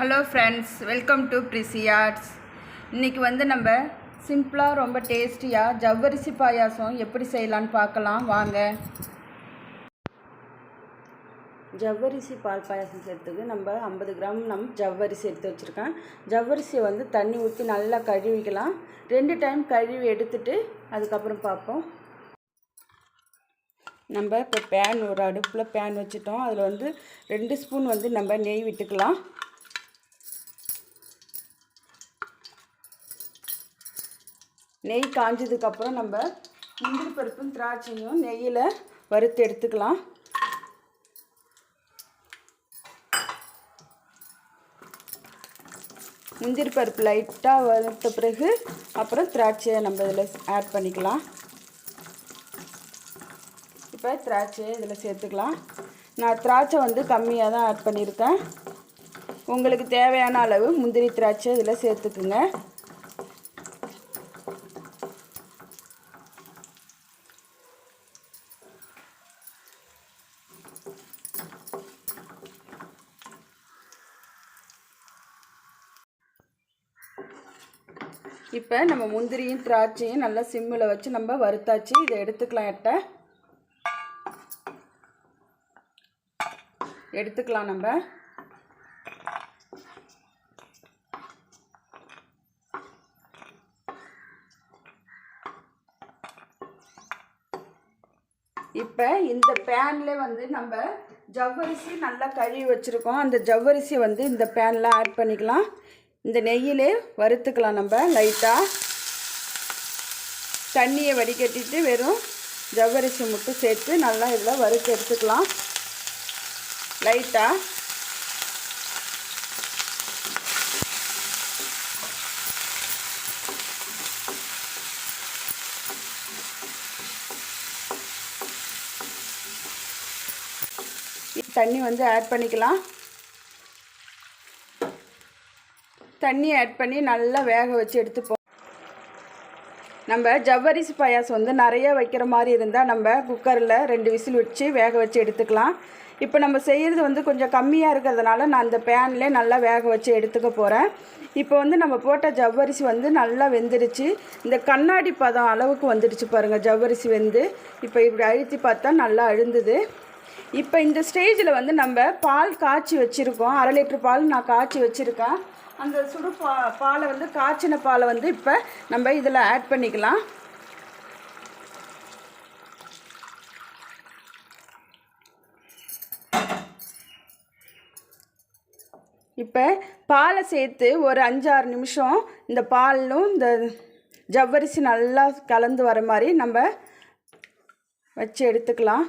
Hello friends welcome to ப்ரிசி arts இன்றைக்கி வந்து நம்ம சிம்பிளாக ரொம்ப டேஸ்டியாக ஜவ்வரிசி பாயாசம் எப்படி செய்யலான்னு பார்க்கலாம். வாங்க. ஜவ்வரிசி பால் பாயாசம் செய்கிறதுக்கு நம்ம ஐம்பது கிராம் நம் ஜவ்வரிசி எடுத்து வச்சுருக்கேன். ஜவ்வரிசியை வந்து தண்ணி ஊற்றி நல்லா கழுவிக்கலாம் ரெண்டு டைம் கழுவி எடுத்துட்டு அதுக்கப்புறம் பார்ப்போம். நம்ம இப்போ பேன் ஒரு அடுப்பில் பேன் வச்சுட்டோம். அதில் வந்து ரெண்டு ஸ்பூன் வந்து நம்ம நெய் விட்டுக்கலாம். நெய் காஞ்சதுக்கப்புறம் நம்ம முந்திரி பருப்பும் திராட்சையும் நெய்யில் வறுத்து எடுத்துக்கலாம். முந்திரி பருப்பு லைட்டாக வறுத்த பிறகு அப்புறம் திராட்சையை நம்ம இதில் ஆட் பண்ணிக்கலாம். இப்போ திராட்சையை இதில் சேர்த்துக்கலாம். நான் திராட்சை வந்து கம்மியாக தான் ஆட் பண்ணியிருக்கேன். உங்களுக்கு தேவையான அளவு முந்திரி திராட்சை இதில் சேர்த்துக்குங்க. இப்போ நம்ம முந்திரியும் திராட்சையும் நல்லா சிம்மில் வச்சு நம்ம வறுத்தாச்சு. இதை எடுத்துக்கலாம் எட்ட. எடுத்துக்கலாம் நம்ம. இப்போ இந்த பேனில் வந்து நம்ம ஜவ்வரிசி நல்லா கழுவி வச்சுருக்கோம். அந்த ஜவ்வரிசியை வந்து இந்த பேனில் ஆட் பண்ணிக்கலாம். இந்த நெய்யிலே வறுத்துக்கலாம் நம்ம லைட்டாக தண்ணியை வடிகட்டிட்டு வெறும் ஜவ்வரிசி மட்டும் சேர்த்து நல்லா இதில் வறுத்து எடுத்துக்கலாம். லைட்டாக தண்ணி வந்து ஆட் பண்ணிக்கலாம். தண்ணி ஆட் பண்ணி நல்லா வேக வச்சு எடுத்துப்போம் நம்ம ஜவ்வரிசி பாயாசம் வந்து நிறைய வைக்கிற மாதிரி இருந்தால் நம்ம குக்கரில் ரெண்டு விசில் வச்சு வேக வச்சு எடுத்துக்கலாம். இப்போ நம்ம செய்கிறது வந்து கொஞ்சம் கம்மியாக இருக்கிறதுனால நான் அந்த பேன்லேயே நல்லா வேக வச்சு எடுத்துக்க போகிறேன் இப்போ வந்து நம்ம போட்ட ஜவ்வரிசி வந்து நல்லா வெந்துடுச்சு இந்த கண்ணாடி பதம் அளவுக்கு வந்துடுச்சு பாருங்கள் ஜவ்வரிசி வெந்து. இப்போ இப்படி அழுத்தி பார்த்தா நல்லா அழுந்துது. இப்போ இந்த ஸ்டேஜில் வந்து நம்ம பால் காய்ச்சி வச்சுருக்கோம். அரை லிட்டர் பால் நான் காய்ச்சி வச்சுருக்கேன். அந்த சுடு பா பாலை வந்து காய்ச்சின பாலை வந்து இப்போ நம்ம இதில் ஆட் பண்ணிக்கலாம். இப்போ பாலை சேர்த்து ஒரு அஞ்சாறு நிமிஷம் இந்த பாலும் இந்த ஜவ்வரிசி நல்லா கலந்து வர மாதிரி நம்ம வச்சு எடுத்துக்கலாம்.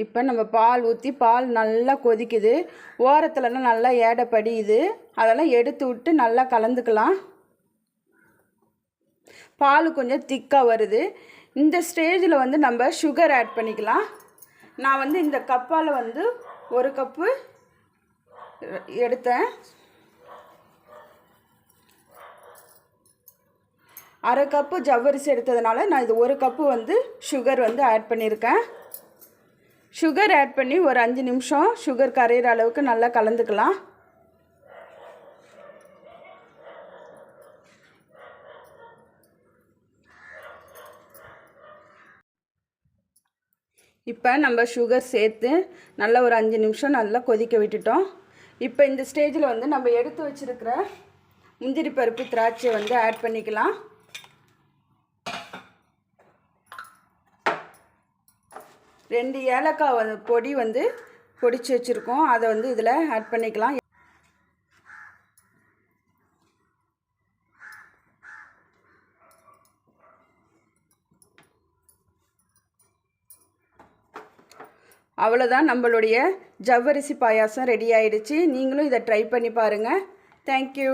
இப்போ நம்ம பால் ஊற்றி பால் நல்லா கொதிக்குது. ஓரத்துலலாம் நல்லா ஏடை படியுது. அதெல்லாம் எடுத்து விட்டு நல்லா கலந்துக்கலாம். பால் கொஞ்சம் திக்காக வருது. இந்த ஸ்டேஜில் வந்து நம்ம சுகர் ஆட் பண்ணிக்கலாம். நான் வந்து இந்த கப்பால் வந்து ஒரு கப்பு எடுத்தேன். அரை கப்பு ஜவ்வரிசி எடுத்ததுனால நான் இது ஒரு கப்பு வந்து சுகர் வந்து ஆட் பண்ணியிருக்கேன். சுகர் ஆட் பண்ணி ஒரு அஞ்சு நிமிஷம் சுகர் கரையிற அளவுக்கு நல்லா கலந்துக்கலாம். இப்போ நம்ம சுகர் சேர்த்து நல்லா ஒரு அஞ்சு நிமிஷம் நல்லா கொதிக்க விட்டுட்டோம். இப்போ இந்த ஸ்டேஜில் வந்து நம்ம எடுத்து வச்சுருக்கிற முந்திரி பருப்பு திராட்சை வந்து ஆட் பண்ணிக்கலாம். ரெண்டு ஏலக்காய் பொடி வந்து பொடிச்சு வச்சுருக்கோம். அதை வந்து இதில் ஆட் பண்ணிக்கலாம். அவ்வளோதான் நம்மளுடைய ஜவ்வரிசி பாயாசம் ரெடி ஆயிடுச்சு. நீங்களும் இதை ட்ரை பண்ணி பாருங்கள் தேங்க்யூ